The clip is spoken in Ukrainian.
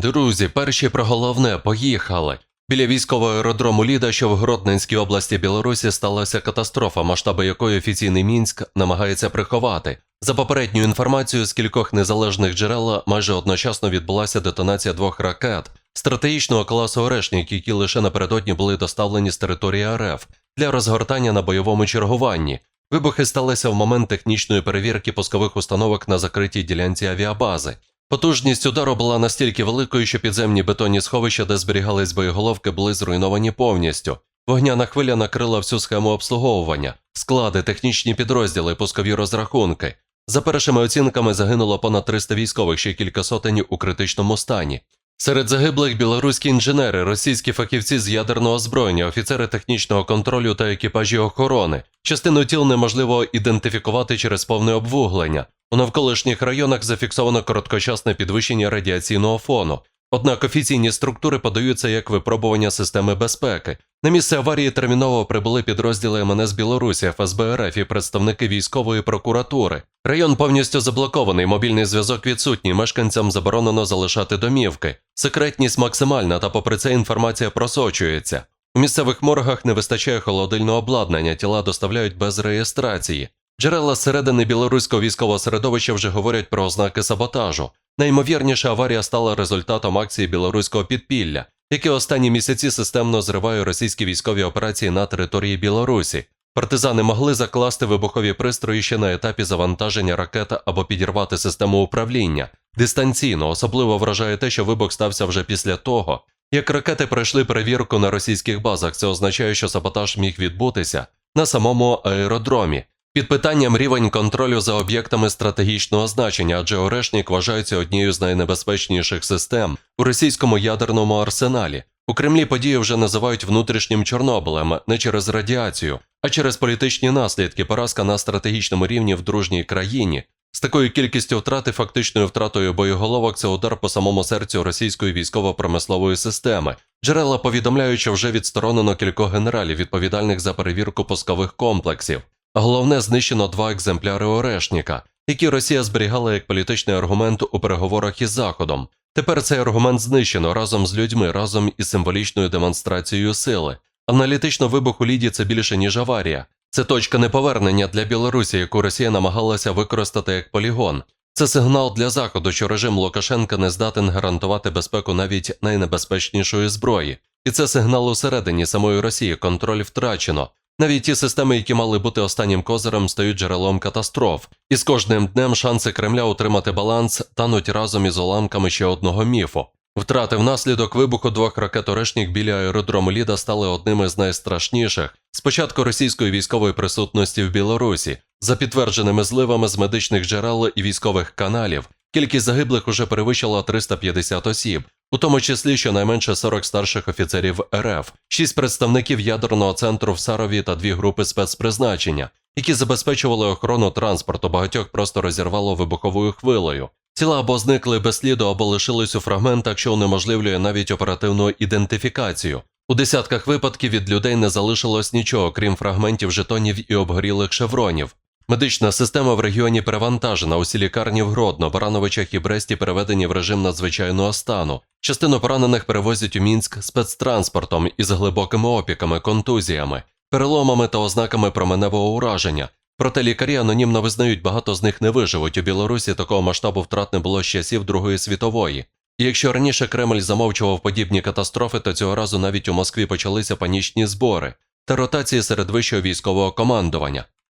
Друзі, перші про головне поїхали. Біля військового аеродрому Ліда, що в Гродненській області Білорусі, сталася катастрофа, масштаби якої офіційний Мінськ намагається приховати. За попередньою інформацією з кількох незалежних джерел, майже одночасно відбулася детонація двох ракет стратегічного класу «Орешник», які лише напередодні були доставлені з території РФ для розгортання на бойовому чергуванні. Вибухи сталися в момент технічної перевірки пускових установок на закритій ділянці авіабази. Потужність удару була настільки великою, що підземні бетонні сховища, де зберігались боєголовки, були зруйновані повністю. Вогняна хвиля накрила всю схему обслуговування, склади, технічні підрозділи, пускові розрахунки. За першими оцінками загинуло понад 300 військових, ще кілька сотень у критичному стані. Серед загиблих білоруські інженери, російські фахівці з ядерного озброєння, офіцери технічного контролю та екіпажі охорони. Частину тіл неможливо ідентифікувати через повне обвуглення. У навколишніх районах зафіксовано короткочасне підвищення радіаційного фону. Однак офіційні структури подаються як випробування системи безпеки. На місце аварії терміново прибули підрозділи МНС Білорусі, ФСБ РФ і представники військової прокуратури. Район повністю заблокований, мобільний зв'язок відсутній, мешканцям заборонено залишати домівки. Секретність максимальна, та попри це інформація просочується. У місцевих моргах не вистачає холодильного обладнання, тіла доставляють без реєстрації. Джерела зсередини білоруського військового середовища вже говорять про ознаки саботажу. Найімовірніше аварія стала результатом акції білоруського підпілля, яке останні місяці системно зриває російські військові операції на території Білорусі. Партизани могли закласти вибухові пристрої ще на етапі завантаження ракет або підірвати систему управління. Дистанційно особливо вражає те, що вибух стався вже після того, як ракети пройшли перевірку на російських базах. Це означає, що саботаж міг відбутися на самому аеродромі. Під питанням рівень контролю за об'єктами стратегічного значення, адже Орешник вважається однією з найнебезпечніших систем у російському ядерному арсеналі. У Кремлі події вже називають внутрішнім Чорнобилем не через радіацію, а через політичні наслідки поразка на стратегічному рівні в дружній країні. З такою кількістю втрати, фактичною втратою боєголовок, це удар по самому серцю російської військово-промислової системи. Джерела повідомляють, що вже відсторонено кількох генералів, відповідальних за перевірку пускових комплексів. Головне, знищено два екземпляри Орешніка, які Росія зберігала як політичний аргумент у переговорах із Заходом. Тепер цей аргумент знищено разом з людьми, разом із символічною демонстрацією сили. Аналітично вибух у Ліді це більше ніж аварія. Це точка неповернення для Білорусі, яку Росія намагалася використати як полігон. Це сигнал для Заходу, що режим Лукашенка не здатен гарантувати безпеку навіть найнебезпечнішої зброї. І це сигнал усередині самої Росії. Контроль втрачено. Навіть ті системи, які мали бути останнім козирем, стають джерелом катастроф. І з кожним днем шанси Кремля утримати баланс тануть разом із уламками ще одного міфу. Втрати внаслідок вибуху двох ракет «Орешнік» біля аеродрому Ліда стали одним із найстрашніших з початку російської військової присутності в Білорусі. За підтвердженими зливами з медичних джерел і військових каналів, кількість загиблих уже перевищила 350 осіб, у тому числі щонайменше 40 старших офіцерів РФ, 6 представників ядерного центру в Сарові та дві групи спецпризначення, які забезпечували охорону транспорту, багатьох просто розірвало вибуховою хвилею. Тіла або зникли без сліду, або лишились у фрагментах, що унеможливлює навіть оперативну ідентифікацію. У десятках випадків від людей не залишилось нічого, крім фрагментів жетонів і обгорілих шевронів. Медична система в регіоні перевантажена. Усі лікарні в Гродно, Барановичах і Бресті переведені в режим надзвичайного стану. Частину поранених перевозять у Мінськ спецтранспортом із глибокими опіками, контузіями, переломами та ознаками променевого ураження. Проте лікарі анонімно визнають, багато з них не виживуть. У Білорусі такого масштабу втрат не було з часів Другої світової. І якщо раніше Кремль замовчував подібні катастрофи, то цього разу навіть у Москві почалися панічні збори та ротації серед вищого військового командування.